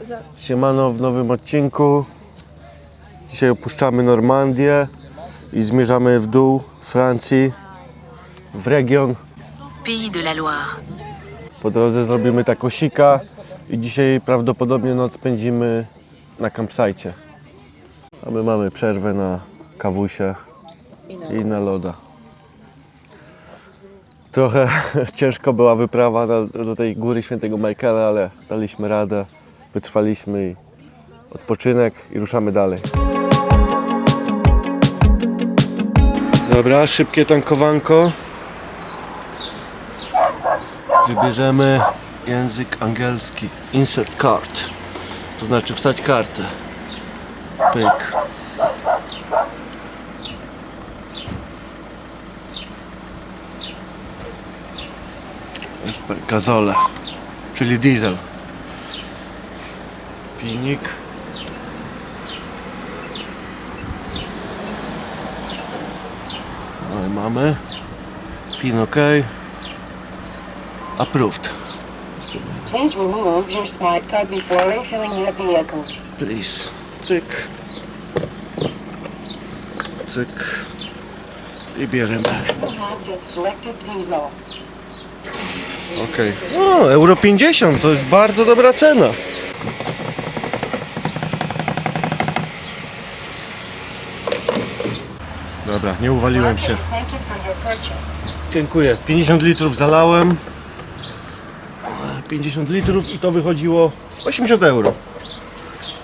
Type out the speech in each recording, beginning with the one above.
za... Siemano w nowym odcinku. Dzisiaj opuszczamy Normandię i zmierzamy w dół Francji, w region. Pays de la Loire. Po drodze zrobimy takosika i dzisiaj prawdopodobnie noc spędzimy na campsite. A my mamy przerwę na kawusie I na... i na loda. Trochę ciężko była wyprawa na, do tej góry świętego Michaela, ale daliśmy radę, wytrwaliśmy odpoczynek i ruszamy dalej. Dobra, szybkie tankowanko. Wybierzemy język angielski. Insert card. To znaczy wstać kartę. Pyk. Gazole, czyli diesel. Pilnik. No i mamy. Pin OK. Approved. Please remove your smart card before your vehicle. Please. Cyk. Cyk. I bierzemy. Okej. O, euro 50 to jest bardzo dobra cena. Dobra, nie uwaliłem się. Dziękuję. 50 litrów zalałem. 50 litrów i to wychodziło 80 euro.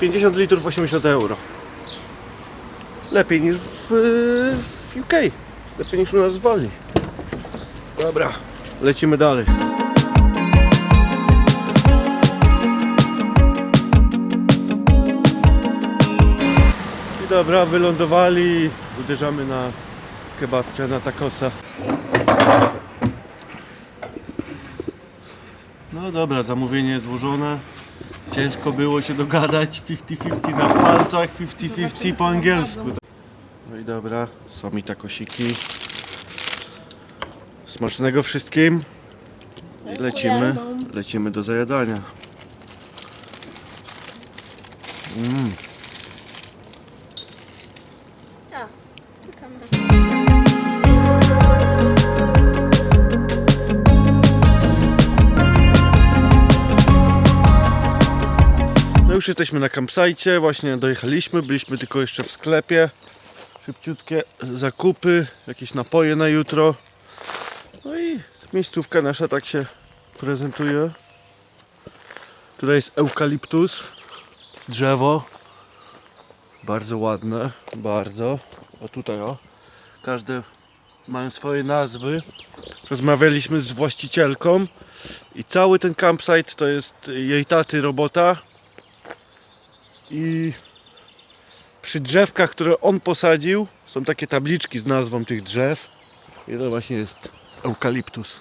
50 litrów 80 euro. Lepiej niż w, w UK. Lepiej niż u nas w Walii. Dobra, lecimy dalej. Dobra, wylądowali. Uderzamy na kebabcia, na takosa. No dobra, zamówienie złożone. Ciężko było się dogadać 50-50 na palcach, 50-50 po angielsku. No i dobra, są mi takosiki. Smacznego wszystkim. I lecimy, lecimy do zajadania. Mm. Już jesteśmy na campsite, właśnie dojechaliśmy, byliśmy tylko jeszcze w sklepie. Szybciutkie zakupy, jakieś napoje na jutro. No i miejscówka nasza tak się prezentuje. Tutaj jest eukaliptus, drzewo. Bardzo ładne, bardzo. O tutaj o. Każde mają swoje nazwy. Rozmawialiśmy z właścicielką i cały ten campsite to jest jej taty robota i przy drzewkach, które on posadził, są takie tabliczki z nazwą tych drzew. I to właśnie jest eukaliptus.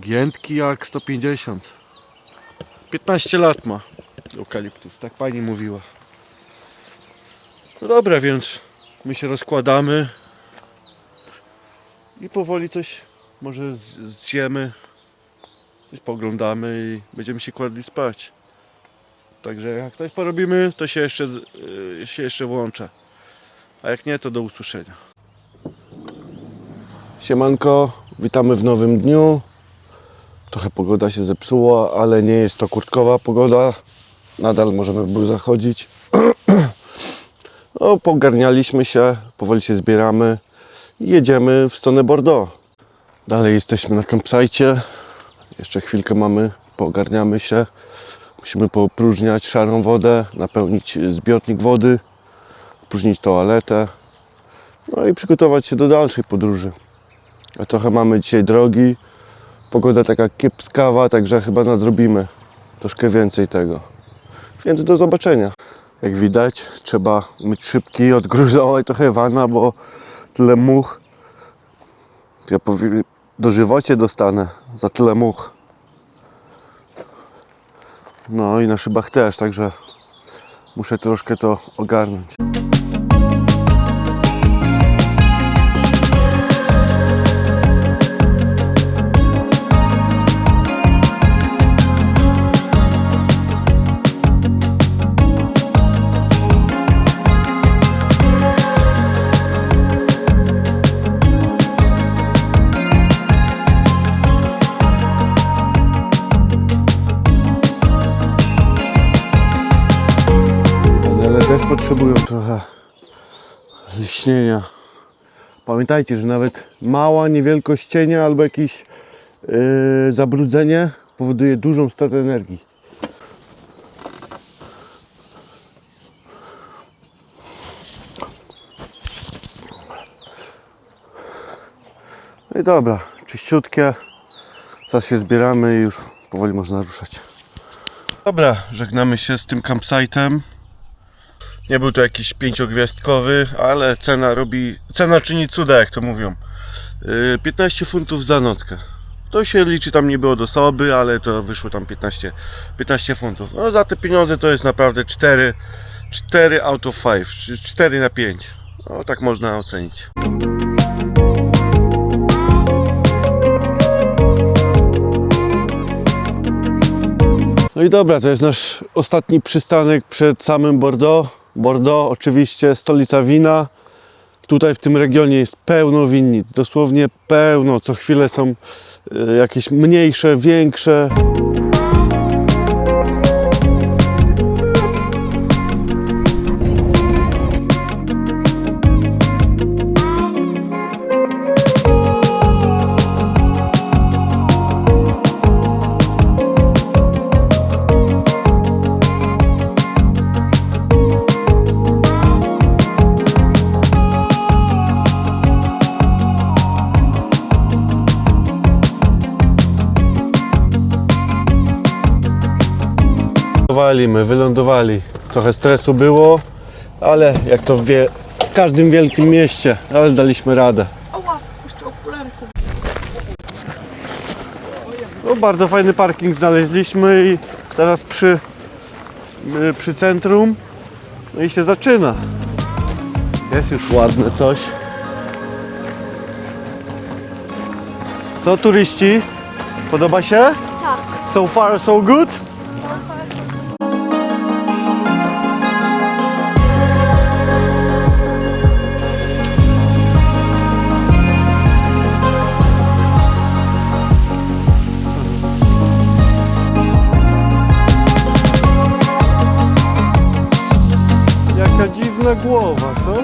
Giętki jak 150. 15 lat ma eukaliptus, tak pani mówiła. No dobra, więc my się rozkładamy i powoli coś może zjemy, coś poglądamy i będziemy się kładli spać. Także jak coś porobimy, to się jeszcze, yy, się jeszcze włączę. A jak nie, to do usłyszenia. Siemanko, witamy w nowym dniu. Trochę pogoda się zepsuła, ale nie jest to kurtkowa pogoda. Nadal możemy w bluzach chodzić. No, pogarnialiśmy się, powoli się zbieramy i jedziemy w stronę Bordeaux. Dalej jesteśmy na campsite. Jeszcze chwilkę mamy, pogarniamy się. Musimy popróżniać szarą wodę, napełnić zbiornik wody, opróżnić toaletę, no i przygotować się do dalszej podróży. A trochę mamy dzisiaj drogi, pogoda taka kiepskawa, także chyba nadrobimy troszkę więcej tego. Więc do zobaczenia. Jak widać, trzeba mieć szybki, odgruzować trochę wana, bo tyle much. Ja dożywocie dostanę za tyle much. No i na szybach też, także muszę troszkę to ogarnąć. Trochę lśnienia. Pamiętajcie, że nawet mała niewielkość cienia albo jakieś yy, zabrudzenie powoduje dużą stratę energii. No i dobra, czyściutkie. Zaraz się zbieramy i już powoli można ruszać. Dobra, żegnamy się z tym campsite'em. Nie był to jakiś pięciogwiazdkowy, ale cena robi. Cena czyni cuda, jak to mówią. Yy, 15 funtów za nockę. To się liczy tam nie było do osoby, ale to wyszło tam 15, 15 funtów. No za te pieniądze to jest naprawdę 4, 4 out of 5, czy 4 na 5. No tak można ocenić. No i dobra, to jest nasz ostatni przystanek przed samym Bordeaux. Bordeaux, oczywiście stolica wina. Tutaj w tym regionie jest pełno winnic, dosłownie pełno. Co chwilę są e, jakieś mniejsze, większe. Wylądowali my, wylądowali. Trochę stresu było, ale jak to wie w każdym wielkim mieście, ale daliśmy radę. Oła, jeszcze okulary sobie. No, bardzo fajny parking znaleźliśmy i teraz przy, y, przy centrum no i się zaczyna. Jest już ładne coś. Co turyści? Podoba się? Tak. So far so good? Głowa, co?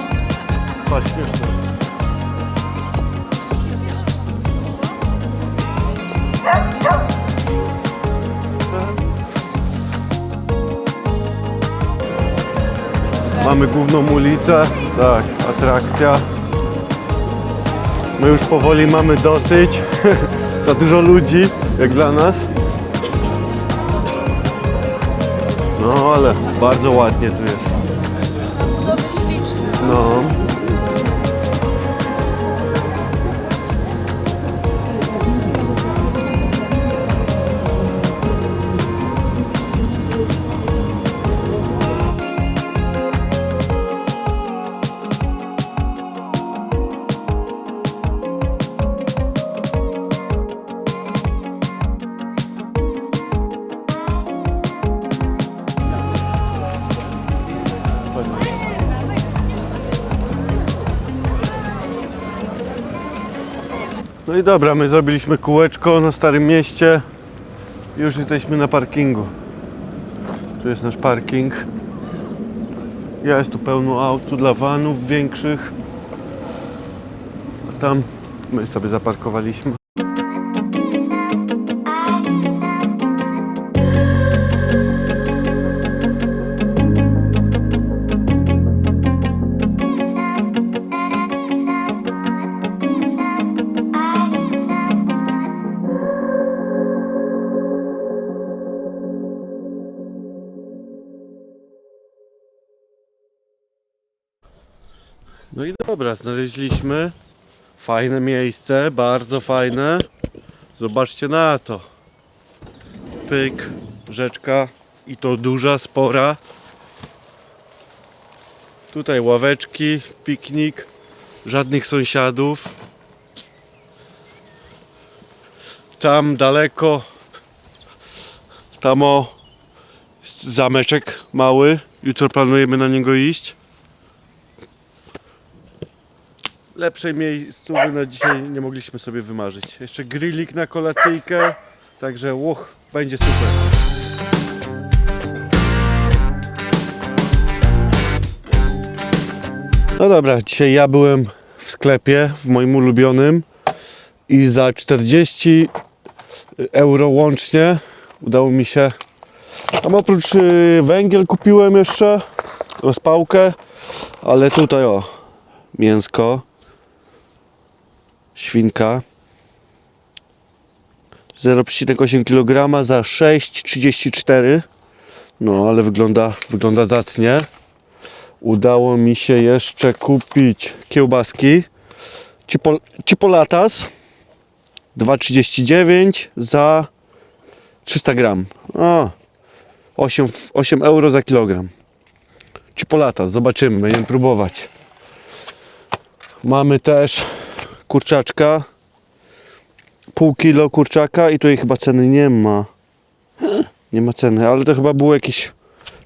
Mamy główną ulicę, tak, atrakcja. My już powoli mamy dosyć, za dużo ludzi, jak dla nas. No ale bardzo ładnie tu jest. Islam i dobra, my zrobiliśmy kółeczko na Starym Mieście. Już jesteśmy na parkingu. Tu jest nasz parking. Jest tu pełno aut, tu dla vanów większych. A tam my sobie zaparkowaliśmy. I dobra, znaleźliśmy fajne miejsce, bardzo fajne. Zobaczcie na to. Pyk, rzeczka i to duża, spora. Tutaj ławeczki, piknik, żadnych sąsiadów. Tam daleko, tam o zameczek mały. Jutro planujemy na niego iść. Lepszej miejscówy na dzisiaj nie mogliśmy sobie wymarzyć. Jeszcze grillik na kolacyjkę, także łoch, będzie super. No dobra, dzisiaj ja byłem w sklepie, w moim ulubionym i za 40 euro łącznie udało mi się tam oprócz y, węgiel kupiłem jeszcze rozpałkę, ale tutaj o mięsko świnka. 0,8 kg za 6,34 no ale wygląda, wygląda zacnie. Udało mi się jeszcze kupić kiełbaski. Cipol, Cipolatas 2,39 za 300 gram. O, 8, w- 8 euro za kilogram. Cipolatas, zobaczymy, będziemy próbować. Mamy też kurczaczka pół kilo kurczaka i tutaj chyba ceny nie ma nie ma ceny, ale to chyba było jakieś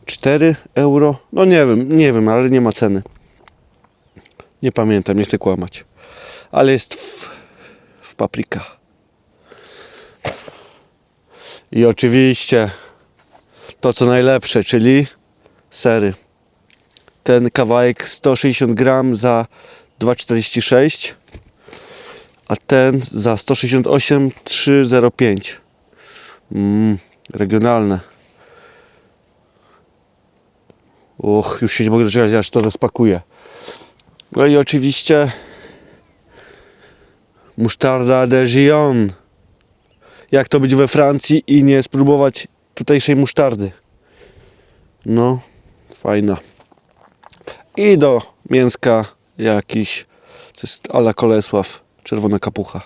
4 euro. No nie wiem, nie wiem, ale nie ma ceny. Nie pamiętam, nie chcę kłamać. Ale jest w, w paprika. I oczywiście to co najlepsze, czyli sery. Ten kawałek 160 gram za 2,46 a ten za 168 3,05 mm, regionalne Uch, już się nie mogę doczekać, aż to rozpakuję. No i oczywiście musztarda de Gion. Jak to być we Francji i nie spróbować tutejszej musztardy? No, fajna. I do mięska jakiś, to jest ala Kolesław, czerwona kapucha.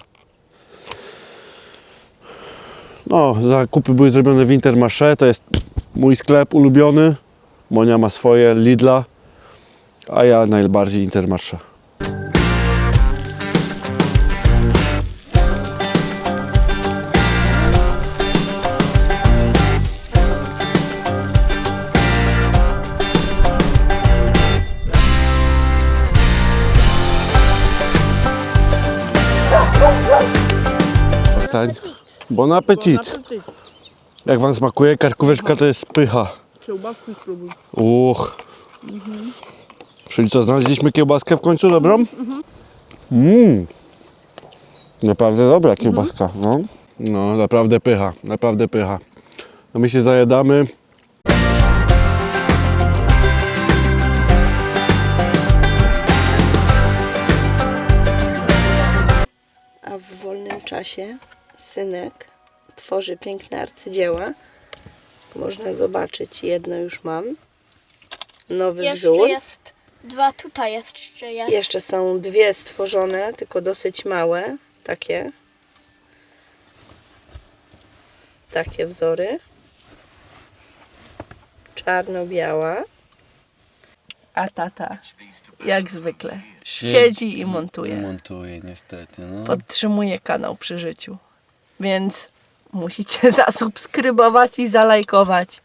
No, zakupy były zrobione w Intermarché, to jest mój sklep ulubiony. Monia ma swoje, Lidla, a ja najbardziej Intermarché. Przestań. Bon appetit. Jak wam smakuje, karkóweczka to jest pycha. Kiełbasku spróbuj. Uch. Czyli co, znaleźliśmy kiełbaskę w końcu dobrą? Mmm. Naprawdę dobra kiełbaska. No. no, naprawdę pycha, naprawdę pycha. No my się zajadamy. a w wolnym czasie synek tworzy piękne arcydzieła. Można zobaczyć, jedno już mam. Nowy Jeszcze wzór. jest dwa, tutaj jeszcze jest. Jeszcze są dwie stworzone, tylko dosyć małe, takie. Takie wzory. Czarno-biała. A tata, jak zwykle, siedzi i montuje. Montuje niestety, no. podtrzymuje kanał przy życiu. Więc musicie zasubskrybować i zalajkować.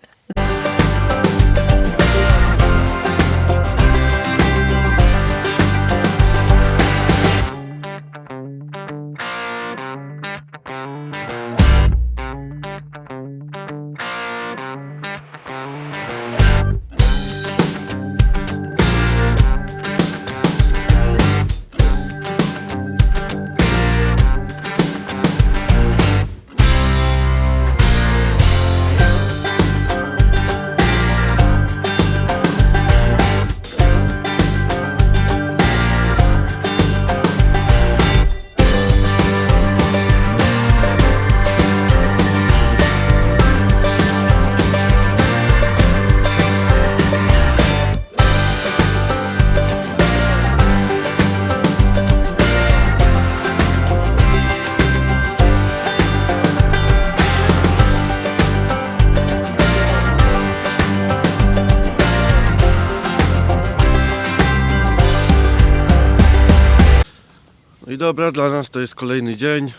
Dobra, dla nas to jest kolejny dzień.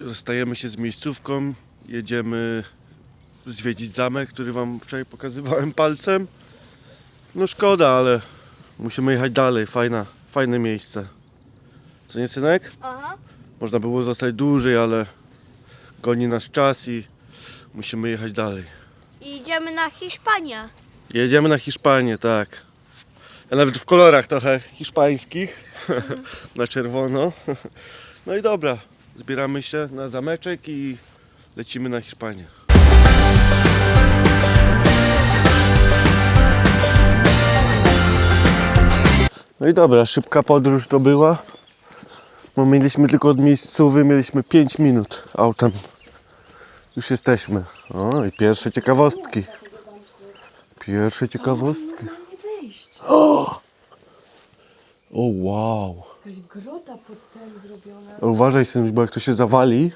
Rozstajemy się z miejscówką. Jedziemy zwiedzić zamek, który wam wczoraj pokazywałem palcem. No szkoda, ale musimy jechać dalej. Fajna, fajne miejsce. Co nie, synek? Aha. Można było zostać dłużej, ale goni nas czas i musimy jechać dalej. I idziemy na Hiszpanię. Jedziemy na Hiszpanię, tak. A nawet w kolorach trochę hiszpańskich. na czerwono. No i dobra, zbieramy się na zameczek i lecimy na Hiszpanię. No i dobra, szybka podróż to była. Bo mieliśmy tylko od miejscowy, mieliśmy 5 minut autem. Już jesteśmy. O, i pierwsze ciekawostki. Pierwsze ciekawostki. O! O wow. Jakaś grota pod tym zrobiona. Uważaj synuś, bo jak to się zawali.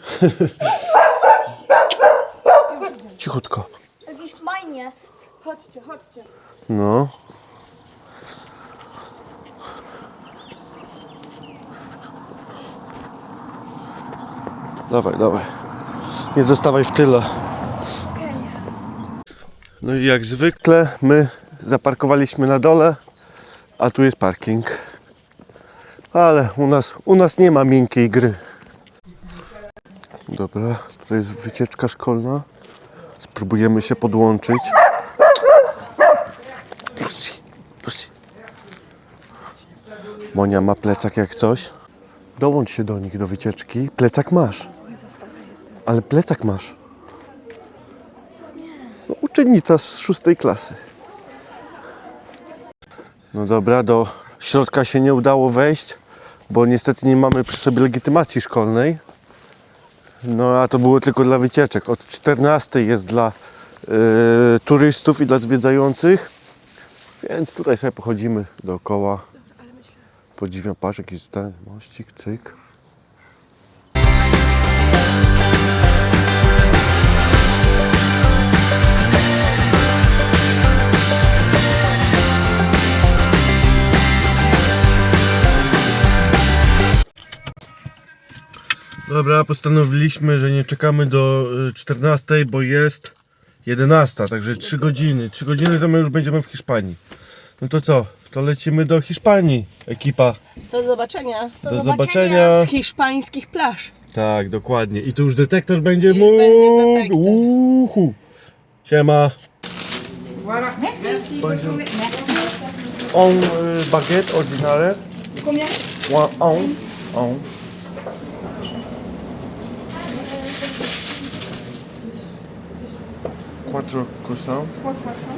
Cichutko. Jakiś majn jest. Chodźcie, chodźcie. No. Dawaj, dawaj. Nie zostawaj w tyle. No i jak zwykle my zaparkowaliśmy na dole, a tu jest parking. Ale u nas, u nas nie ma miękkiej gry. Dobra, tutaj jest wycieczka szkolna. Spróbujemy się podłączyć. Lucy, Lucy. Monia ma plecak jak coś. Dołącz się do nich do wycieczki. Plecak masz. Ale plecak masz. No, uczennica z szóstej klasy. No dobra, do środka się nie udało wejść, bo niestety nie mamy przy sobie legitymacji szkolnej. No a to było tylko dla wycieczek. Od 14 jest dla y, turystów i dla zwiedzających. Więc tutaj sobie pochodzimy dookoła. Podziwiam, patrz, jakiś ten mościk, cyk. Dobra, postanowiliśmy, że nie czekamy do y, 14, bo jest 11, także 3 godziny. 3 godziny to my już będziemy w Hiszpanii. No to co? To lecimy do Hiszpanii, ekipa. Do zobaczenia. Do zobaczenia. Z hiszpańskich plaż. Tak, dokładnie. I tu już detektor będzie mógł. będzie detektor. Uhu. Siema. Voilà, merci. Merci. On y, baguette. Combien One on. On. Quattro croissants. Trois croissants.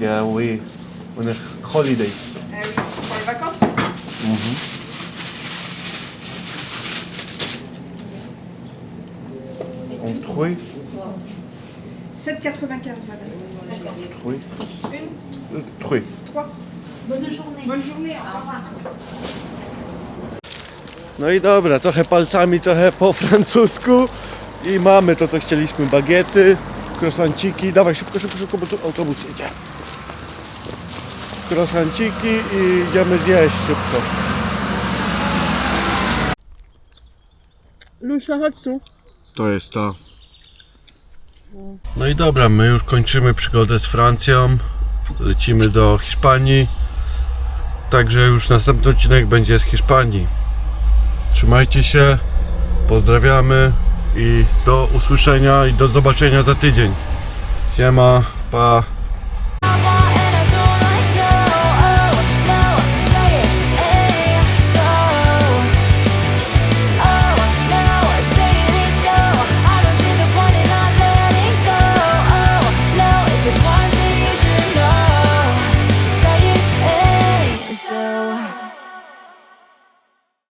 Yeah, we on the holidays. Ah oui, pour les vacances On trouve. 7,95 madame. Oui. Une, Euh, Trouve. trois. Bonne journée. Bonne journée, au revoir. No i dobra, trochę palcami, trochę po francusku i mamy to, co chcieliśmy, bagiety, croissanciki, dawaj szybko, szybko, szybko, bo tu autobus jedzie. Croissanciki i idziemy zjeść szybko. Lusia, chodź tu. To jest to. No i dobra, my już kończymy przygodę z Francją, lecimy do Hiszpanii, także już następny odcinek będzie z Hiszpanii. Trzymajcie się, pozdrawiamy i do usłyszenia i do zobaczenia za tydzień. Siema, pa.